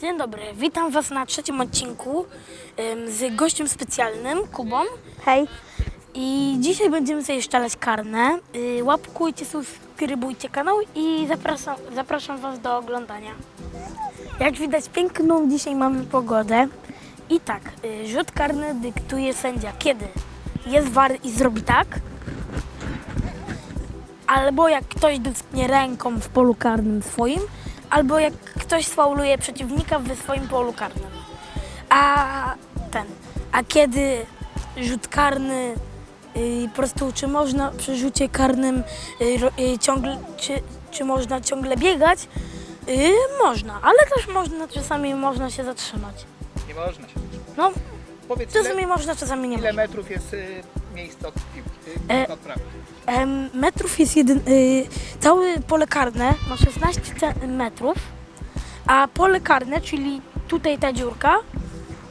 Dzień dobry, witam Was na trzecim odcinku z gościem specjalnym, Kubą. Hej. I dzisiaj będziemy sobie szczelać karne. Y, Łapkujcie, subskrybujcie kanał i zapraszam, zapraszam Was do oglądania. Jak widać, piękną dzisiaj mamy pogodę. I tak, y, rzut karny dyktuje sędzia. Kiedy jest war i zrobi tak, albo jak ktoś dotknie ręką w polu karnym swoim, albo jak ktoś sfauluje przeciwnika w swoim polu karnym. A ten, a kiedy rzut karny y, po prostu czy można przy rzucie karnym y, ro- y, ciągle, czy, czy można ciągle biegać? Y, można, ale też można, czasami można się zatrzymać. Nie można się. No, Powiedz, czasami ile, można, czasami nie ile można. metrów jest y, miejsce od piłki, y, E, od prawej? Em, metrów jest jeden, y, całe pole karne ma 16 ce- metrów, a pole karne, czyli tutaj ta dziurka,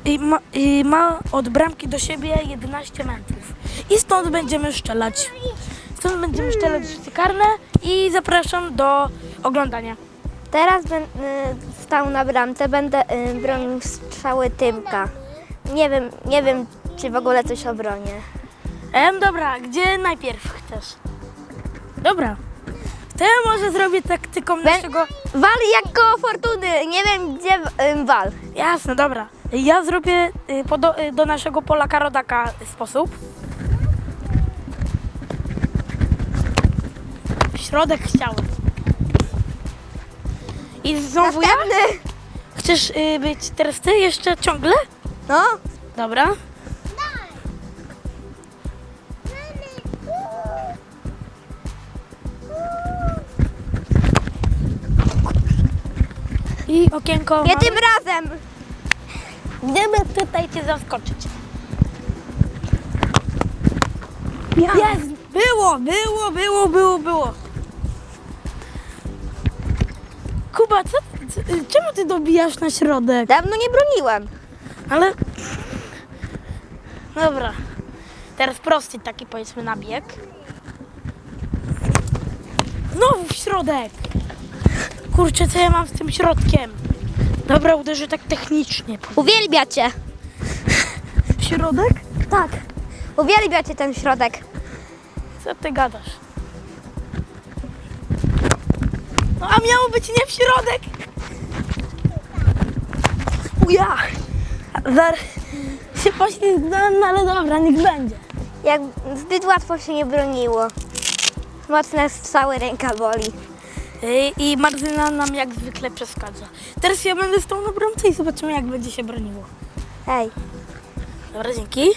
y, ma, y, ma od bramki do siebie 11 metrów. I stąd będziemy szczelać. Stąd będziemy szczelać rzuty karne i zapraszam do oglądania. Teraz będę stał na bramce, będę y, bronił strzały Tymka. Nie wiem, nie wiem, czy w ogóle coś obronię. Em, dobra, gdzie najpierw chcesz? Dobra. To ja może zrobię taktyką naszego... Wal jak koło fortuny, nie wiem gdzie y, wal. Jasne, dobra. Ja zrobię y, podo, y, do naszego pola karodaka sposób. Środek chciałem. I znowu ja? Chcesz y, być teraz ty jeszcze ciągle? No, Dobra. I okienko. nie mamy. tym razem. Gdyby tutaj cię zaskoczyć. Jest! Było, było, było, było, było. Kuba, co, co, czemu ty dobijasz na środek? Dawno nie broniłem. Ale... Dobra. Teraz prosty taki powiedzmy na bieg. Znowu w środek. Kurczę, co ja mam z tym środkiem? Dobra, uderzę tak technicznie. Uwielbia cię. W środek? Tak. Uwielbia cię ten środek. Co ty gadasz? No a miało być nie w środek? Uja! Zar się poślizgnąłem, no ale dobra, niech będzie. Jak zbyt łatwo się nie broniło. Mocne strzały ręka boli. I, I Marzyna nam jak zwykle przeszkadza. Teraz ja będę stał na bramce i zobaczymy jak będzie się broniło. Hej. Dobra, dzięki.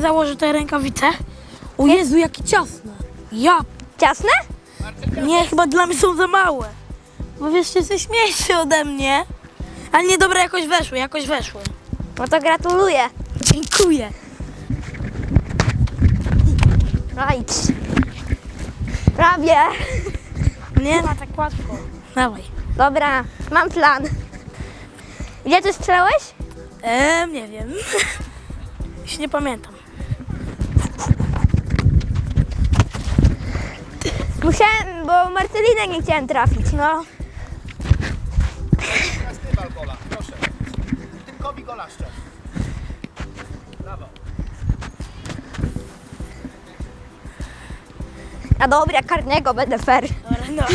Założę te rękawice. O Jezu, jakie ciasne. Ja, Ciasne? nie, chyba dla mnie są za małe. Bo wiesz, jesteś mniejszy ode mnie. Ale nie, dobra, jakoś weszły, jakoś weszły. No to gratuluję. Dziękuję. Rajdź. Prawie. Nie ma tak łatwo. Dawaj. Dobra, mam plan. Gdzie ty strzelałeś? Eee, nie wiem. Już nie pamiętam. Musiałem, bo Marcelinę nie chciałem trafić. No, Teraz ty wal gola, proszę. Tymkowi gola szczerze. Brawo. A dobra, karnego będę fair. dobra, no.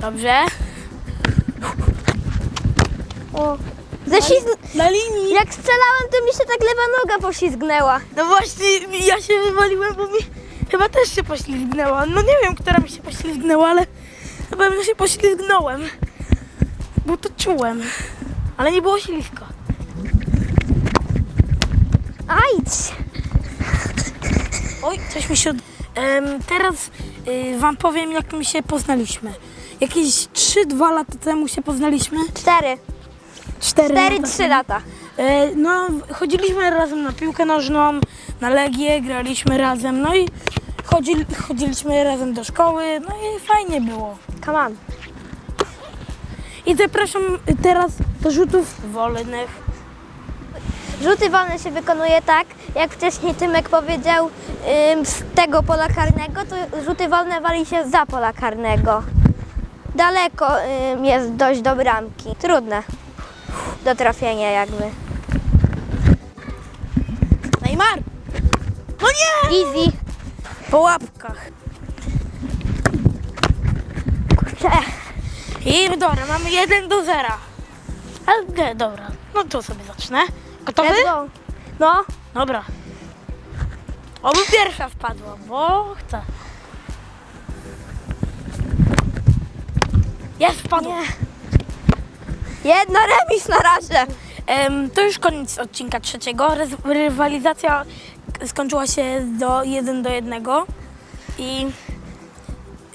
Dobrze. O. Ześlizg... Na linii. Jak strzelałem, to mi się tak lewa noga poślizgnęła. No właśnie, ja się wywaliłem, bo mi chyba też się poślizgnęła. No nie wiem, która mi się poślizgnęła, ale na pewno się poślizgnąłem. Bo to czułem. Ale nie było ślisko. Ajdź. Oj, coś mi się... Od... Em, teraz y, wam powiem, jak my się poznaliśmy. Jakieś 3-2 lata temu się poznaliśmy. Cztery. 4 Cztery, trzy lata. E, no, chodziliśmy razem na piłkę nożną, na Legię, graliśmy razem, no i chodzili, chodziliśmy razem do szkoły, no i fajnie było. Come on. I zapraszam teraz do rzutów wolnych. Rzuty wolne się wykonuje tak, jak wcześniej Tymek powiedział, z tego pola karnego, to rzuty wolne wali się za pola karnego. daleko jest dojść do bramki. Trudne do trafienia jakby. Neymar! No nie! Easy. Po łapkach. Kurczę. I dobra, mamy 1 do 0. Ale dobra, no to sobie zacznę. Gotowy? Let's go. No, Dobra. Oby pierwsza wpadła, bo chcę. Jest, wpadła. Nie. jedno remis na razie. Em, to już koniec odcinka trzeciego. Rez- Rywalizacja skończyła się do 1 do 1 i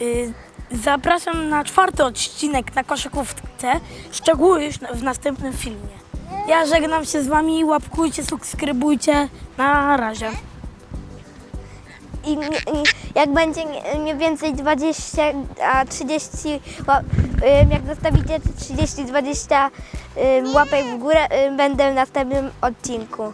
y, zapraszam na czwarty odcinek na koszykówce. Szczegóły już na- w następnym filmie. Ja żegnam się z wami, łapkujcie, subskrybujcie. Na razie. I, jak będzie nie- mniej więcej 20, a 30, ła- ym, jak zostawicie 30-20 ym, łapek w górę, będę w następnym odcinku.